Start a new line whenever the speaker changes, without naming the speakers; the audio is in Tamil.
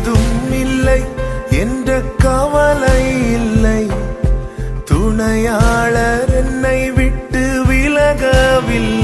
ஏதும் இல்லை என்ற கவலை இல்லை. துணையாளர் என்னை விட்டு விலகவில்லை.